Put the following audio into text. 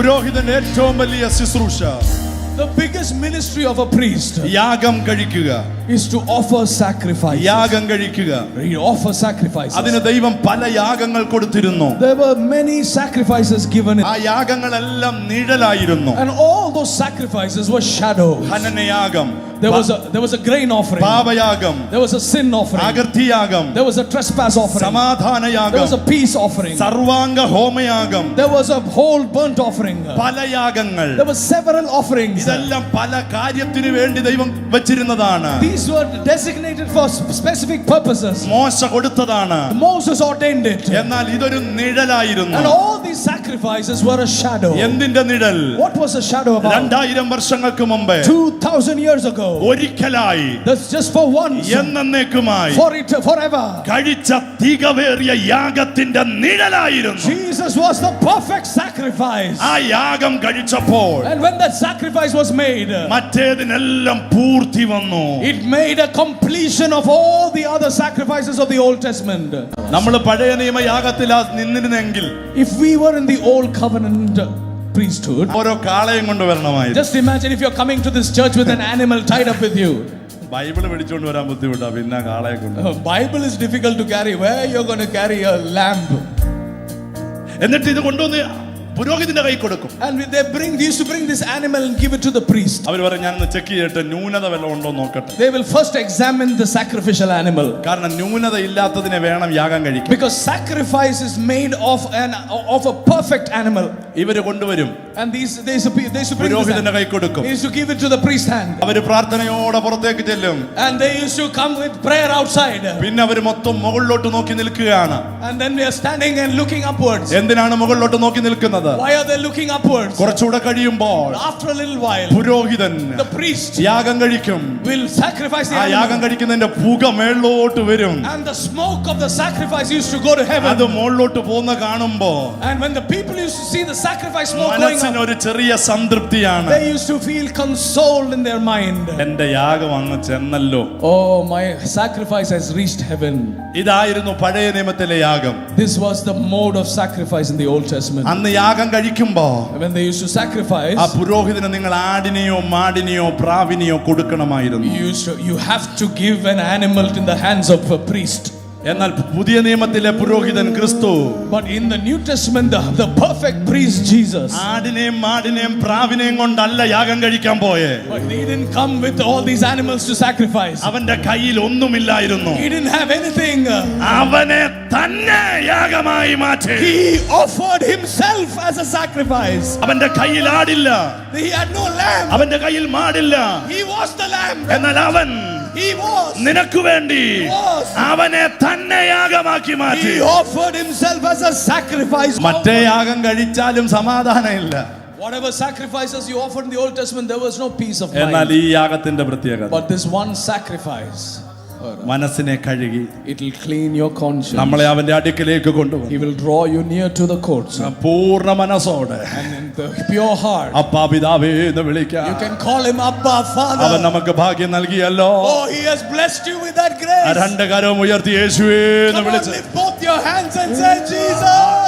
പുരോഹിതന്റെ ഏറ്റവും വലിയ ശുശ്രൂഷ. The biggest ministry of a priest യാഗം കഴിക്കുക is to offer sacrifice. യാഗം കഴിക്കുക He offers sacrifices. അതിന് ദൈവം പല യാഗങ്ങൾ കൊടുത്തിരുന്നു There were many sacrifices given, ആ യാഗങ്ങളെല്ലാം നിഴലായിരുന്നു and all those sacrifices were shadows. ഹനനയാഗം There was a there was a grain offering. പാപയാഗം There was a sin offering. അകർത്തിയാഗം There was a trespass offering. There സമാധാനയാഗം was a peace offering. സർവാംഗ ഹോമയാഗം There was a whole burnt offering. പല യാഗങ്ങൾ There were several offerings. ഇതെല്ലാം പല കാര്യത്തിന് വേണ്ടി ദൈവം വെച്ചിരുന്നതാണ്. മോശ കൊടുത്തതാണ്. എന്നാൽ ഇതൊരു നിഴലായിരുന്നു. sacrifices were a shadow. എന്തിന്റെ നിഴൽ What was the shadow about? രണ്ടായിരം വർഷങ്ങൾക്ക് മുമ്പ് 2000 years ago. ഒരിക്കലായി That's just for once. എന്നേക്കുമായി For it forever. കഴിച്ച തികവേറിയ യാഗത്തിന്റെ നിഴലായിരുന്നു Jesus was the perfect sacrifice. ആ യാഗം കഴിച്ചപ്പോൾ And when that sacrifice was made, മറ്റേതിനെല്ലാം പൂർത്തി വന്നു it made a completion of all the other sacrifices of the Old Testament. നമ്മൾ പഴയ നിയമ യാഗത്തിൽ നിന്നിരുന്നെങ്കിൽ If we were in the Old Covenant priesthood, ഓരോ കാളയും കൊണ്ട് വരണമായിരുന്നു just imagine if you're coming to this church with an animal tied up with you. Bible പിടിച്ചോണ്ട് വരാൻ ബുദ്ധിമുട്ടാ പിന്നെ കാളയെ കൊണ്ട് Uh, Bible is difficult to carry. Where you're going to carry a lamb? എന്നിട്ട് ഇത് കൊണ്ടുവന്ന് പുരോഹിതന്റെ കൈ കൊടുക്കും And they bring, they used to bring this animal and give it to the priest. അവർ പറയും ഞാൻ ചെക്ക് ചെയ്തിട്ട് ന്യൂനത വല്ലതും ഉണ്ടോ എന്ന് നോക്കട്ടെ They will first examine the sacrificial animal കാരണം ന്യൂനത ഇല്ലാത്തതിനെ വേണം യാഗം കഴിക്കാൻ because sacrifice is made of an of a perfect animal. ഇവർ കൊണ്ടുവരും And these they should be- they should bring this പുരോഹിതന്റെ animal. കൈ കൊടുക്കും They should give it to the priest hand. അവർ പ്രാർത്ഥനയോടെ പുറത്തേക്ക് ചെല്ലും And they used to come with prayer outside. പിന്നെ അവർ മൊത്തം മുകളിലോട്ട് നോക്കി നിൽക്കുകയാണ് And then we are standing and looking upwards. എന്തിനാണ് മുകളിലോട്ട് നോക്കി നിൽക്കുന്നത് Why are they looking upwards? കുറച്ചുകൂടെ കഴിയുമ്പോൾ After a little while, പുരോഹിതൻ the priest യാഗം കഴിക്കും will sacrifice the ആ യാഗം animal. കഴിക്കുന്നതിന്റെ പുക മേളിലോട്ട് വരും And the smoke of the sacrifice used to go to heaven. അത് മുകളിലോട്ട് പോകുന്ന കാണുമ്പോ And when the people used to see the sacrifice smoke going മനസ്സിന് up, ഒരു ചെറിയ സംതൃപ്തിയാണ് they used to feel consoled in their mind. എന്റെ യാഗം അങ്ങ് ചെന്നല്ലോ Oh, my sacrifice has reached heaven. ഇതായിരുന്നു പഴയ നിയമത്തിലെ യാഗം This was the mode of sacrifice in the Old Testament. അന്ന് യാഗം കഴിക്കുമ്പോ When they used to sacrifice, ആ പുരോഹിതന് നിങ്ങൾ ആടിനെയോ മാടിനെയോ പ്രാവിനെയോ കൊടുക്കണമായിരുന്നു you, used to, you have to give an animal in the hands of a priest. എന്നാൽ പുതിയ നിയമത്തിലെ പുരോഹിതൻ ക്രിസ്തു But in the New Testament, the, the perfect priest Jesus, ആടിനെയും മാടിനെയും പ്രാവിനെയും കൊണ്ടല്ല യാഗം കഴിക്കാൻ പോയേ but he didn't come with all these animals to sacrifice. അവന്റെ കയ്യിൽ ഒന്നുമില്ലായിരുന്നു He didn't have anything. അവനെ തന്നെ യാഗമായി മാറ്റി He offered himself as a sacrifice. അവന്റെ കയ്യിൽ ആടില്ല He had no lamb. അവന്റെ കയ്യിൽ മാടില്ല He was the lamb. എന്നാൽ അവൻ. നിനക്ക് വേണ്ടി was. അവനെ തന്നെ യാഗമാക്കി മാറ്റി He offered himself as a sacrifice. മറ്റേ യാഗം കഴിച്ചാലും സമാധാനമില്ല Whatever sacrifices you offered in the Old Testament, there was no peace of എന്നാൽ mind. ഈ യാഗത്തിന്റെ പ്രത്യേകത But this one sacrifice, മനസ്സിനെ കഴുകി it will clean your conscience. നമ്മളെ അവന്റെ അടുക്കിലേക്ക് കൊണ്ടുവന്നു He will draw you near to the courts. പൂർണ്ണ മനസ്സോടെ And in the pure heart, അപ്പാ പിതാവേ എന്ന് വിളിക്കാം you can call him Abba, അവൻ Father. നമുക്ക് ഭാഗ്യം നൽകിയല്ലോ Oh, he has blessed you with that ആ grace. രണ്ട് കരവും ഉയർത്തി യേശുവേ എന്ന് Come on, വിളിച്ച് lift both your hands and say, Jesus.